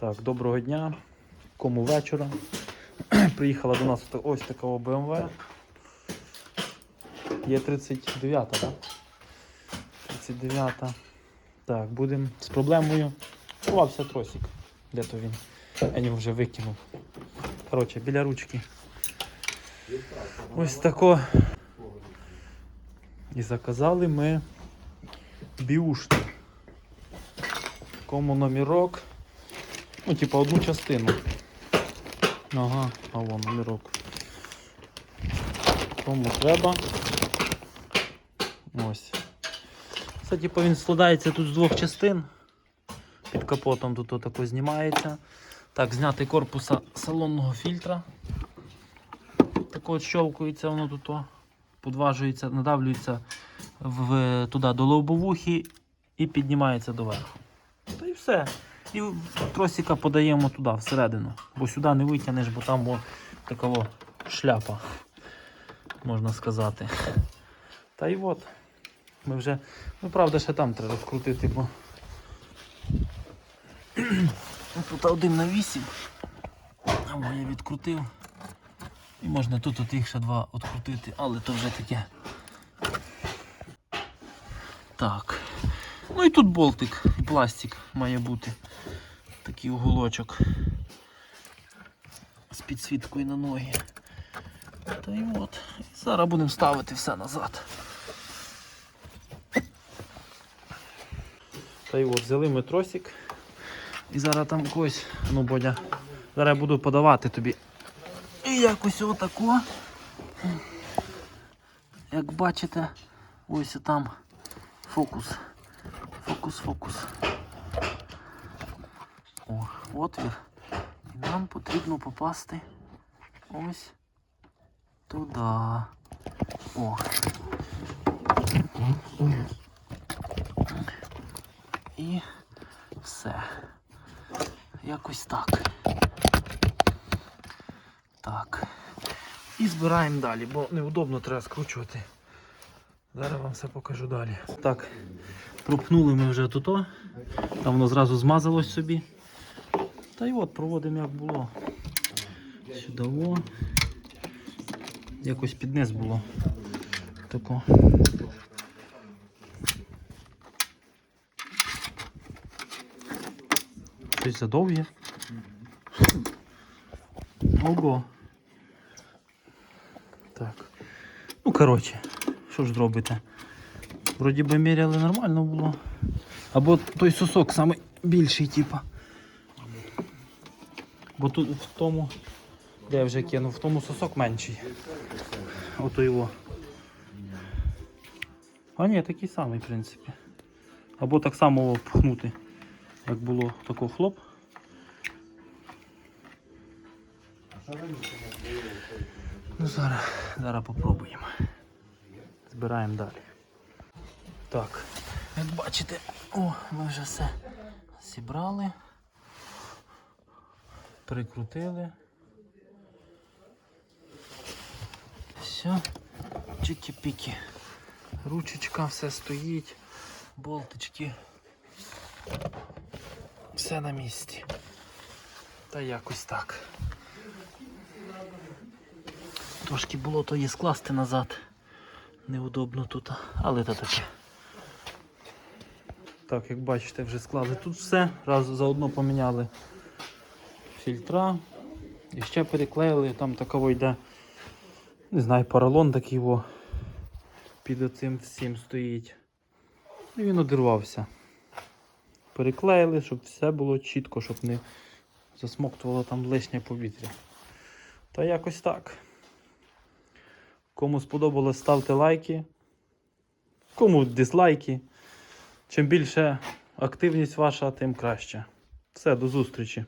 Так, доброго дня. Кому вечора. Приїхала до нас ось така BMW. Є 39, так? 39-та. Так, будемо з проблемою. Ховався тросик. Де то він? Я його вже викинув. Коротше, біля ручки. Ось тако. І заказали ми біушну. Кому номерок. Ну, типа одну частину. Ага, а вон номерок. Кому треба. Ось. Це типу він складається тут з двох частин. Під капотом тут отако знімається. Так, знятий корпуса салонного фільтра. Так от щелкується воно тут, о, подважується, надавлюється в, туди до лобовухи і піднімається доверху. Та і все. І тросика подаємо туди, всередину. Бо сюди не витягнеш, бо там така шляпа, можна сказати. Та й от. Ми вже, ну правда, ще там треба розкрутити, бо Ну, тут один на 8. Або я відкрутив. І можна тут от їх ще два відкрутити, але то вже таке. Так. Ну і тут болтик і пластик має бути. Такий уголочок. З підсвіткою на ноги. Та й от. І зараз будемо ставити все назад. Та й от, взяли ми тросик. І зараз там когось, ну Бодя, зараз я буду подавати тобі. І якось отако. Як бачите, ось там фокус. Фокус, фокус. Отвір. І нам потрібно попасти ось туди. О. І все. Якось так. Так. І збираємо далі, бо неудобно треба скручувати. Зараз вам все покажу далі. Так, пропнули ми вже тут. Там воно зразу змазалось собі. Та й от проводимо як було. Сюди. Якось під низ було. Тако. Щось задовге. Ого. Так. Ну, коротше, що ж зробите? Вроді би міряли нормально було. Або той сосок самий більший, типа. Бо тут в тому, де я вже кинув, в тому сосок менший. Ото його. А ні, такий самий, в принципі. Або так само пхнути, як було тако хлоп. Ну зараз, зараз попробуємо. Збираємо далі. Так, як бачите, о, ми вже все зібрали, прикрутили. Все, чики-піки. Ручечка все стоїть, болтички. Все на місці. Та якось так. Трошки було то її скласти назад. Неудобно тут, але то таке. Так, як бачите, вже склали тут все. Раз заодно поміняли фільтра. І ще переклеїли, там такого йде, не знаю, поролон такий во під оцим всім стоїть. І він одірвався. Переклеїли, щоб все було чітко, щоб не засмоктувало там лишнє повітря. Та якось так. Кому сподобалось, ставте лайки. Кому дизлайки. Чим більше активність ваша, тим краще. Все, до зустрічі.